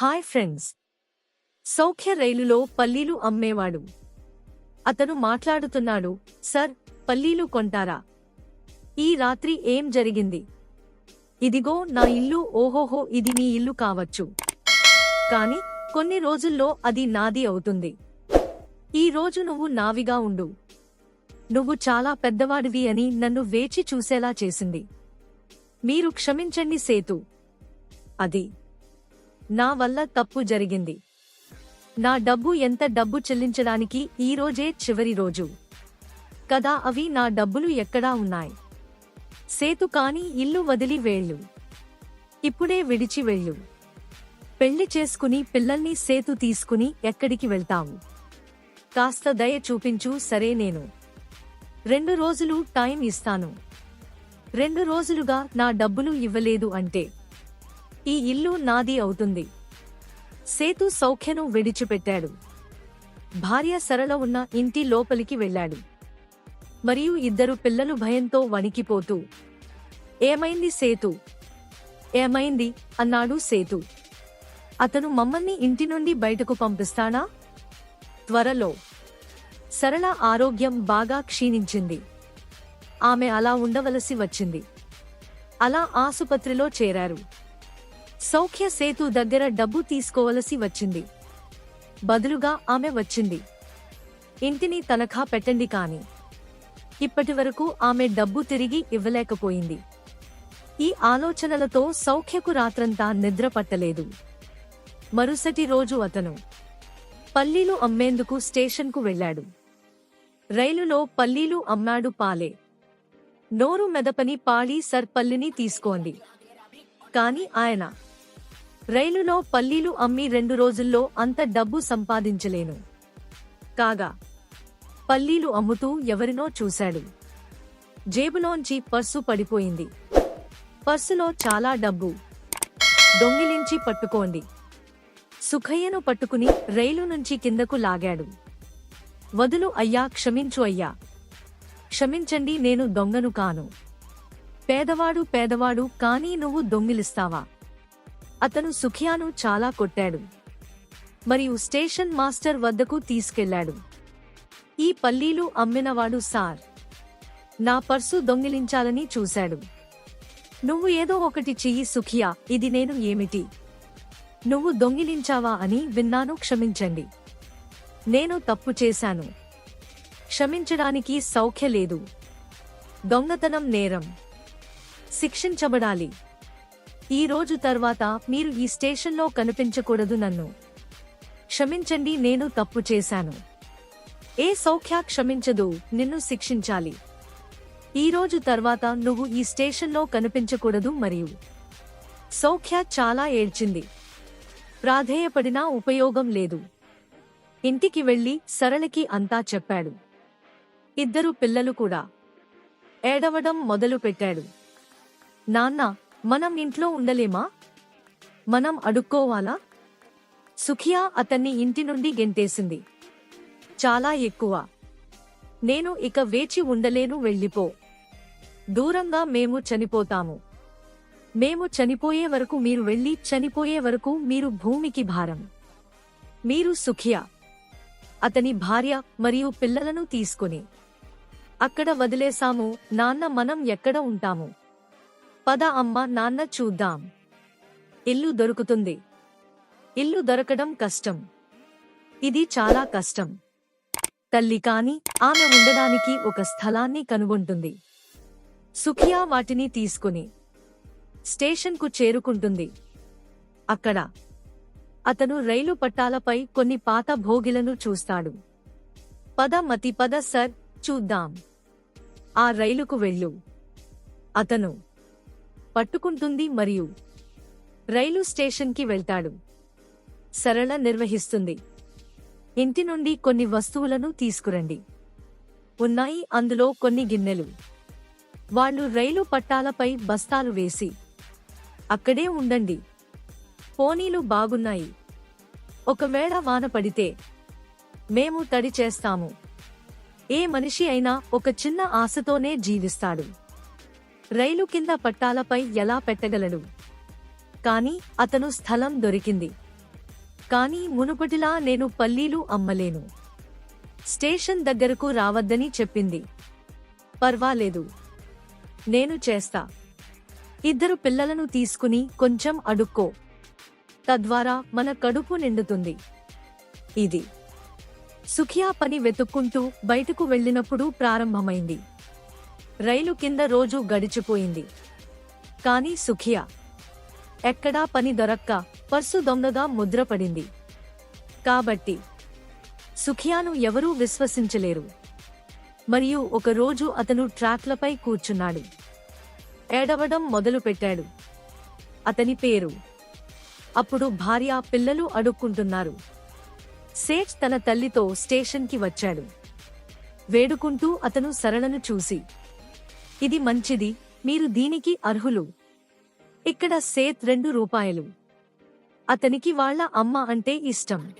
Hi friends Soukhya రైలులో పల్లీలు అమ్మేవాడు. అతను మాట్లాడుతున్నాడు సర్ పల్లీలు కొంటారా? ఈ రాత్రి ఏం జరిగింది? ఇదిగో నా ఇల్లు ఓహోహో ఇది నీ ఇల్లు కావచ్చు. కాని కొన్ని రోజుల్లో అది నాది అవుతుంది. ఈ రోజు నువ్వు నావిగా ఉండు. నువ్వు చాలా పెద్దవాడివి అని నన్ను వేచి చూసేలా చేసింది. మీరు క్షమించండి సేతు. అది నా వల్ల తప్పు జరిగింది. నా డబ్బు ఎంత డబ్బు చెల్లించడానికి ఈ రోజే చివరి రోజు. కదా అవి నా డబ్బులు ఎక్కడా ఉన్నాయి? సేతు కాని ఇల్లు వదిలి వేళ్ళు. ఇప్పుడే విడిచి వెళ్ళు. పెళ్ళి చేసుకుని పిల్లల్ని సేతు తీసుకుని ఎక్కడికి వెళ్తావు? కాస్త దయ చూపించు సరే నేను. రెండు రోజులు టైం ఇస్తాను. రెండు రోజులుగా నా డబ్బులు ఇవ్వలేదు అంటే. ఈ ఇల్లు నాది అవుతుంది. సేతు సౌఖ్యను విడిచిపెట్టాడు. భార్య సరళ ఉన్న ఇంటి లోపలికి వెళ్ళాడు. మరియు ఇద్దరు పిల్లలు భయంతో వణికిపోతూ ఏమైంది సేతు? ఏమైంది? అన్నాడు సేతు. అతను మమ్మల్ని ఇంటి నుండి బయటకు పంపిస్తానా త్వరలో. సరళ ఆరోగ్యం బాగా క్షీణించింది. ఆమె అలా ఉండవలసి వచ్చింది. అలా ఆసుపత్రిలో చేరారు. సౌఖ్య సేతు దగ్గర డబ్బు తీసుకోవలసి వచ్చింది. బదులుగా ఆమె వచ్చింది. ఇంటిని తనఖా పెట్టండి కాని. ఇప్పటి వరకు ఆమె డబ్బు తిరిగి ఇవ్వలేకపోయింది. ఈ ఆలోచనలతో సౌఖ్యకు రాత్రంతా నిద్ర పట్టలేదు. మరుసటి రోజు అతను పల్లీలు అమ్మేందుకు స్టేషన్కు వెళ్ళాడు. రైలులో పల్లీలు అమ్మాడు పాలే. నోరు మెదపని పాళీ సర్ పల్లిని తీసుకోండి. కాని ఆయన రైలులో పల్లీలు అమ్మి రెండు రోజుల్లో అంత డబ్బు సంపాదించలేను. కాగా పల్లీలు అమ్ముతూ ఎవరినో చూశాడు. జేబులోంచి పర్సు పడిపోయింది. పర్సులో చాలా డబ్బు. దొంగిలించి పట్టుకోండి. సుఖయ్యను పట్టుకుని రైలు నుంచి కిందకు లాగాడు. వదులు అయ్యా క్షమించు అయ్యా. క్షమించండి నేను దొంగను కాను. పేదవాడు పేదవాడు కానీ నువ్వు దొంగిలిస్తావా? అతను సుఖియాను చాలా కొట్టాడు. మరియు స్టేషన్ మాస్టర్ వద్దకు తీసుకెళ్ళాడు ఈ పల్లీలు అమ్మినవాడు సార్. నా పర్సు దొంగిలించాలని చూశాడు. నువ్వు ఏదో ఒకటి చెయ్యి సుఖియా ఇది నేను ఏమిటి? నువ్వు దొంగిలించావా అని విన్నాను క్షమించండి. నేను తప్పు చేశాను. క్షమించడానికి సౌఖ్య లేదు. దొంగతనం నేరం. శిక్షించబడాలి. ఈ రోజు తర్వాత మీరు ఈ స్టేషన్లో కనిపించకూడదు నన్ను. క్షమించండి నేను తప్పు చేశాను. ఏ సౌఖ్య క్షమించదు నిన్ను శిక్షించాలి. ఈ రోజు తర్వాత నువ్వు ఈ స్టేషన్లో కనిపించకూడదు మరియు సౌఖ్య చాలా ఏడ్చింది. ప్రాధేయపడినా ఉపయోగం లేదు. ఇంటికి వెళ్ళి సరళకి అంతా చెప్పాడు. ఇద్దరు పిల్లలు కూడా. ఏడవడం మొదలుపెట్టాడు. నాన్న మనం ఇంట్లో ఉండలేమా? మనం అడుక్కోవాలా? సుఖియా అతన్ని ఇంటి నుండి గెంటేసింది. చాలా ఎక్కువ. నేను ఇక వేచి ఉండలేను వెళ్ళిపో. దూరంగా మేము చనిపోతాము. మేము చనిపోయే వరకు మీరు వెళ్ళి చనిపోయే వరకు మీరు భూమికి భారం. మీరు సుఖియా. అతని భార్య మరియు పిల్లలను తీసుకుని. అక్కడ వదిలేశాము నాన్న మనం ఎక్కడ ఉంటాము? పద అమ్మ నాన్న చూద్దాం. ఇల్లు దొరుకుతుంది. ఇల్లు దొరకడం కష్టం. ఇది చాలా కష్టం. తల్లి కాని ఆమె ఉండడానికి ఒక స్థలాన్ని కనుగొంటుంది. సుఖియా వాటిని తీసుకుని స్టేషన్కు చేరుకుంటుంది. అక్కడ అతను రైలు పట్టాలపై కొన్ని పాత భోగిలను చూస్తాడు. పద మతి పద సర్ చూద్దాం. ఆ రైలుకు వెళ్ళు. అతను పట్టుకుంటుంది మరియు రైలు స్టేషన్కి వెళ్తాడు. సరళ నిర్వహిస్తుంది. ఇంటి నుండి కొన్ని వస్తువులను తీసుకురండి. ఉన్నాయి. అందులో కొన్ని గిన్నెలు. వాళ్ళు రైలు పట్టాలపై బస్తాలు వేసి అక్కడే ఉండండి. పోనీలు బాగున్నాయి. ఒకవేళ వాన పడితే మేము తడి చేస్తాము. ఏ మనిషి అయినా ఒక చిన్న ఆశతోనే జీవిస్తాడు. రైలు కింద పట్టాలపై ఎలా పెట్టగలను? కాని అతను స్థలం దొరికింది. కానీ మునుపటిలా నేను పల్లీలు అమ్మలేను. స్టేషన్ దగ్గరకు రావద్దని చెప్పింది. పర్వాలేదు. నేను చేస్తా. ఇద్దరు పిల్లలను తీసుకుని కొంచెం అడుక్కో. తద్వారా మన కడుపు నిండుతుంది. ఇది. సుఖియా పని వెతుక్కుంటూ బయటకు వెళ్ళినప్పుడు ప్రారంభమైంది. రైలు కింద రోజు గడిచిపోయింది. కానీ సుఖియా ఎక్కడా పని దొరక్క పర్సు దొంగగా ముద్రపడింది. కాబట్టి సుఖియాను ఎవరూ విశ్వసించలేరు. మరియు ఒకరోజు అతను ట్రాక్లపై కూర్చున్నాడు. ఏడవడం మొదలుపెట్టాడు. అతని పేరు. అప్పుడు భార్య పిల్లలు అడుక్కుంటున్నారు. సేట్ తన తల్లితో స్టేషన్కి వచ్చాడు. వేడుకుంటూ అతను సరళను చూసి ఇది మంచిది మీరు దీనికి అర్హులు. ఇక్కడ సేత్ రెండు రూపాయలు. అతనికి వాళ్ళ అమ్మ అంటే ఇష్టం.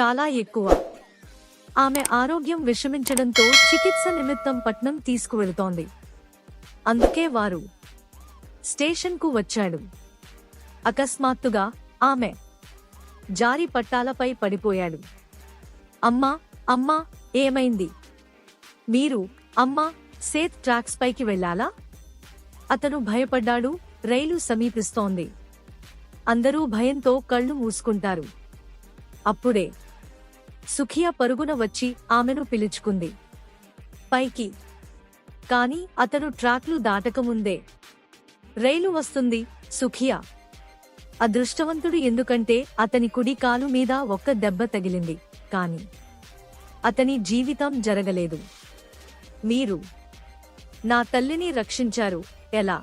చాలా ఎక్కువ. ఆమె ఆరోగ్యం విషమించడంతో చికిత్స నిమిత్తం పట్నం తీసుకువెళుతోంది. అందుకే వారు స్టేషన్కు వచ్చాడు. అకస్మాత్తుగా ఆమె జారి పట్టాలపై పడిపోయాడు. అమ్మా అమ్మా ఏమైంది? మీరు అమ్మా సేత్ ట్రాక్స్ పైకి వెళ్ళాలా? అతను భయపడ్డాడు రైలు సమీపిస్తోంది. అందరూ భయంతో కళ్ళు మూసుకుంటారు. అప్పుడే సుఖియా పరుగున వచ్చి ఆమెను పిలుచుకుంది. పైకి. కాని అతను ట్రాక్లు దాటకముందే రైలు వస్తుంది సుఖియా. అదృష్టవంతుడు ఎందుకంటే అతని కుడి కాలు మీద ఒక్క దెబ్బ తగిలింది. కాని అతని జీవితం జరగలేదు. మీరు నా తల్లిని రక్షించారు. ఎలా?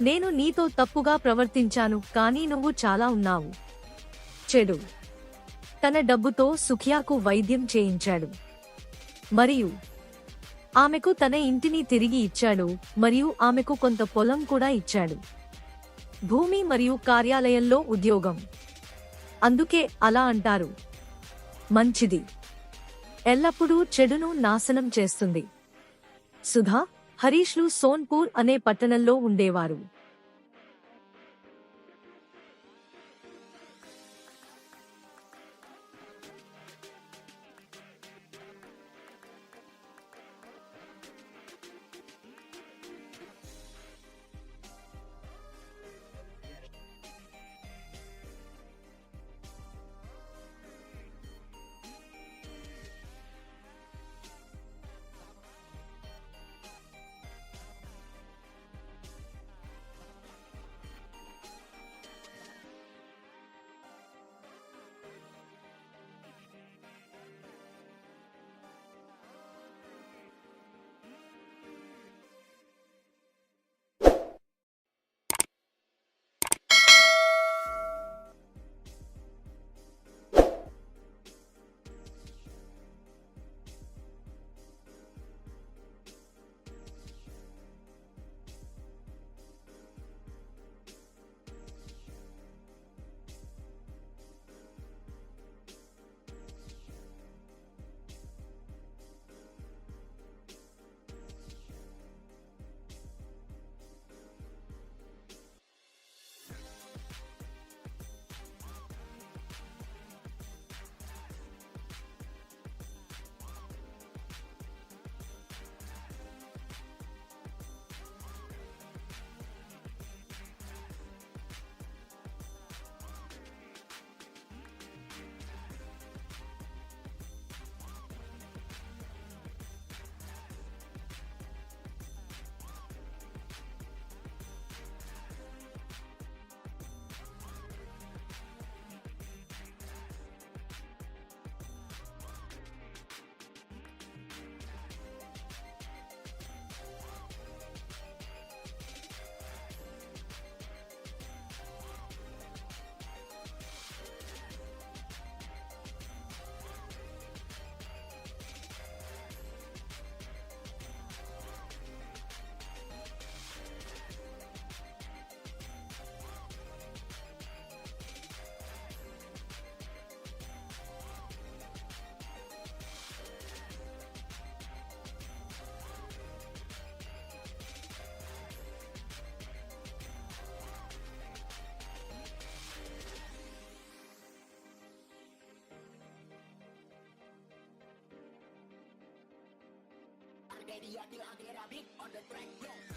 నేను నీతో తప్పుగా ప్రవర్తించాను కానీ నువ్వు చాలా ఉన్నావు. చెడు. తన డబ్బుతో సుఖియాకు వైద్యం చేయించాడు. మరియు ఆమెకు తన ఇంటిని తిరిగి ఇచ్చాడు మరియు ఆమెకు కొంత పొలం కూడా ఇచ్చాడు. భూమి మరియు కార్యాలయంలో ఉద్యోగం. అందుకే అలా అంటారు. మంచిది. ఎల్లప్పుడూ చెడును నాశనం చేస్తుంది. సుధా హరీష్లు సోన్పూర్ అనే పట్టణంలో ఉండేవారు. I feel I get a beat on the track, yo.